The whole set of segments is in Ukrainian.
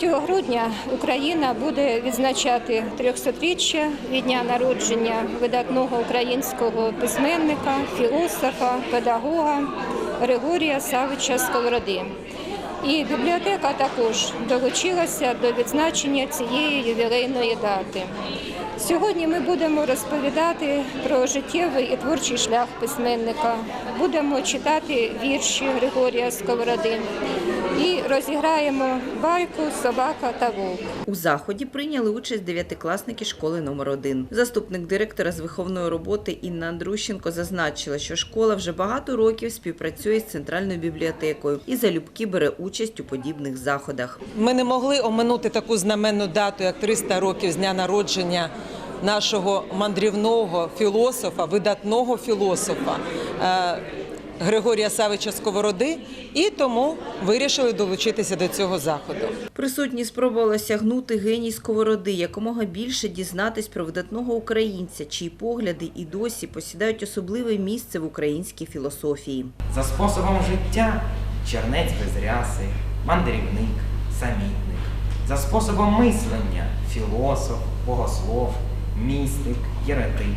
3 грудня Україна буде відзначати 300-річчя від дня народження видатного українського письменника, філософа, педагога Григорія Савича Сковороди. І бібліотека також долучилася до відзначення цієї ювілейної дати. Сьогодні ми будемо розповідати про життєвий і творчий шлях письменника. Будемо читати вірші Григорія Сковороди і розіграємо байку Собака та вовк. У заході прийняли участь дев'ятикласники школи номер 1 Заступник директора з виховної роботи Інна Андрущенко зазначила, що школа вже багато років співпрацює з центральною бібліотекою і залюбки бере участь у подібних заходах. Ми не могли оминути таку знаменну дату, як 300 років з дня народження нашого мандрівного філософа, видатного філософа е, Григорія Савича Сковороди, і тому вирішили долучитися до цього заходу. Присутні спробували сягнути геній сковороди, якомога більше дізнатись про видатного українця, чиї погляди і досі посідають особливе місце в українській філософії. За способом життя чернець без ряси, мандрівник, самітник. За способом мислення філософ, богослов, містик, єретик.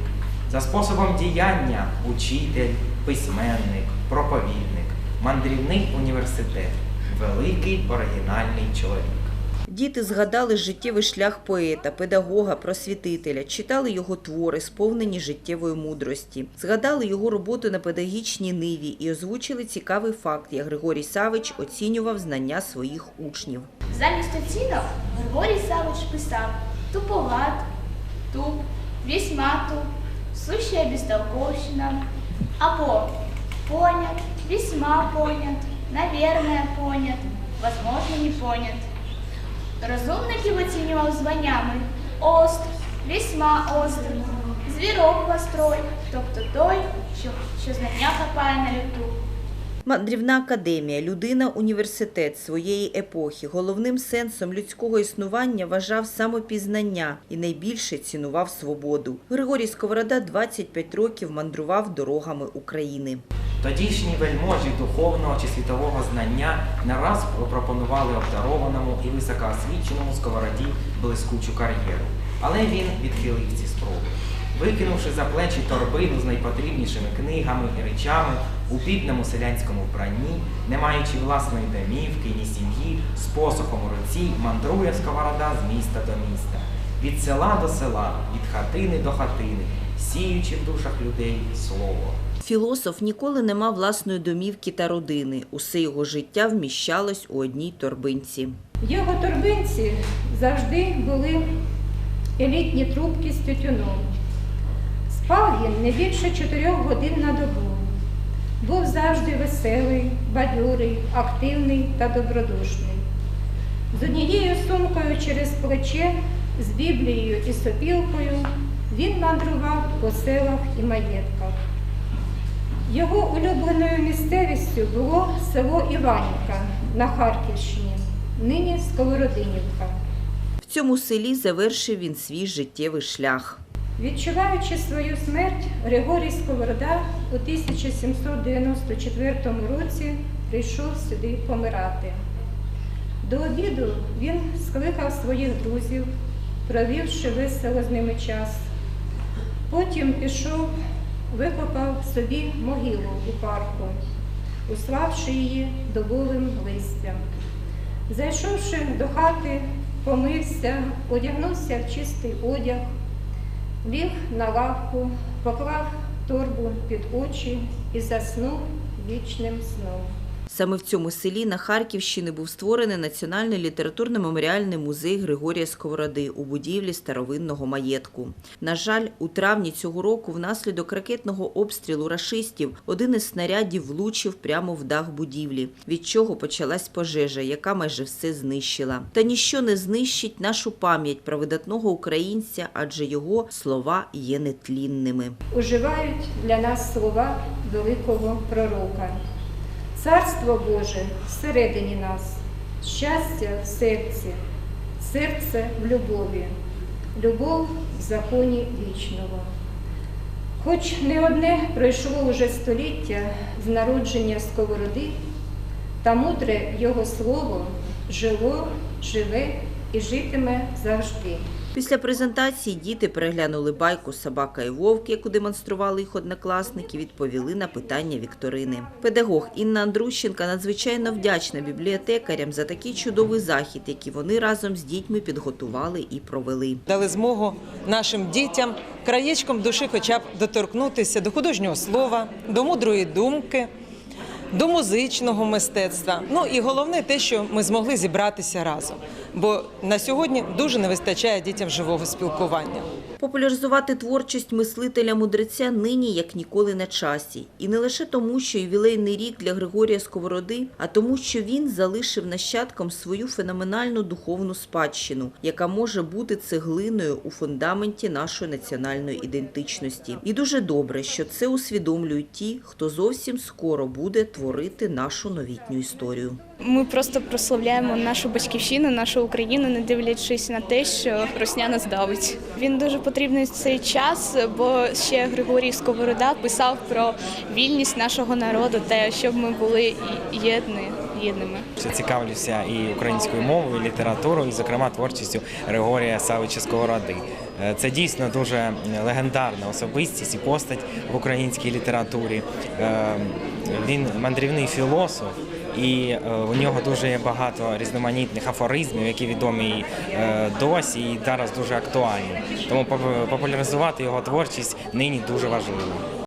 За способом діяння учитель, письменник, проповідник, мандрівний університет, великий оригінальний чоловік. Діти згадали життєвий шлях поета, педагога, просвітителя, читали його твори, сповнені життєвої мудрості, згадали його роботу на педагогічній ниві і озвучили цікавий факт, як Григорій Савич оцінював знання своїх учнів. Замість оцінок Григорій Савич писав туповат, туп, весьма туп, сущая бестолковщина, або понят, весьма понят, наверное понят, возможно не понят. Розумників оцінював званнями ост, весьма остр, звірок вострой, тобто той, що, що знання хапає на люту. Мандрівна академія, людина університет своєї епохи. Головним сенсом людського існування вважав самопізнання і найбільше цінував свободу. Григорій Сковорода 25 років мандрував дорогами України. Тодішні вельможі духовного чи світового знання не раз пропонували обдарованому і високоосвіченому сковороді блискучу кар'єру. Але він відхилив ці спроби. Викинувши за плечі торбину з найпотрібнішими книгами і речами у бідному селянському вбранні, не маючи власної домівки, ні сім'ї, з посохом у руці мандрує сковорода з міста до міста, від села до села, від хатини до хатини, сіючи в душах людей слово. Філософ ніколи не мав власної домівки та родини. Усе його життя вміщалось у одній торбинці. Його торбинці завжди були елітні трубки з тютюном. Спав він не більше чотирьох годин на добу. Був завжди веселий, бадьорий, активний та добродушний. З однією сумкою через плече, з Біблією і сопілкою він мандрував по селах і маєтках. Його улюбленою місцевістю було село Іванівка на Харківщині, нині Сковородинівка. В цьому селі завершив він свій життєвий шлях. Відчуваючи свою смерть, Григорій Сковорода у 1794 році прийшов сюди помирати. До обіду він скликав своїх друзів, провівши весело з ними час. Потім пішов, викопав собі могилу у парку, уславши її добовим листям. Зайшовши до хати, помився, одягнувся в чистий одяг, ліг на лавку, поклав торбу під очі і заснув вічним сном. Саме в цьому селі на Харківщині був створений Національний літературно-меморіальний музей Григорія Сковороди у будівлі старовинного маєтку. На жаль, у травні цього року внаслідок ракетного обстрілу рашистів один із снарядів влучив прямо в дах будівлі, від чого почалась пожежа, яка майже все знищила. Та ніщо не знищить нашу пам'ять про видатного українця, адже його слова є нетлінними. Уживають для нас слова великого пророка. Царство Боже всередині нас, щастя в серці, серце в любові, любов в законі вічного. Хоч не одне пройшло уже століття з народження сковороди, та мудре його слово жило живе і житиме завжди. Після презентації діти переглянули байку Собака і вовк, яку демонстрували їх однокласники, відповіли на питання вікторини. Педагог Інна Андрущенка надзвичайно вдячна бібліотекарям за такий чудовий захід, який вони разом з дітьми підготували і провели. Дали змогу нашим дітям краєчком душі хоча б доторкнутися до художнього слова, до мудрої думки, до музичного мистецтва. Ну і головне те, що ми змогли зібратися разом. Бо на сьогодні дуже не вистачає дітям живого спілкування. Популяризувати творчість мислителя-мудреця нині як ніколи на часі. І не лише тому, що ювілейний рік для Григорія Сковороди, а тому, що він залишив нащадкам свою феноменальну духовну спадщину, яка може бути цеглиною у фундаменті нашої національної ідентичності. І дуже добре, що це усвідомлюють ті, хто зовсім скоро буде творити нашу новітню історію. Ми просто прославляємо нашу батьківщину, нашу Україну, не дивлячись на те, що Росня нас давить. Він дуже потрібний в цей час, бо ще Григорій Сковорода писав про вільність нашого народу, те, щоб ми були єдні, єдними. Цікавлюся і українською мовою, і літературою, і, зокрема, творчістю Григорія Савича Сковороди. Е, Це дійсно дуже легендарна особистість і постать в українській літературі. Е, Він мандрівний філософ. І е, у нього дуже багато різноманітних афоризмів, які відомі е, досі і зараз дуже актуальні. Тому популяризувати його творчість нині дуже важливо.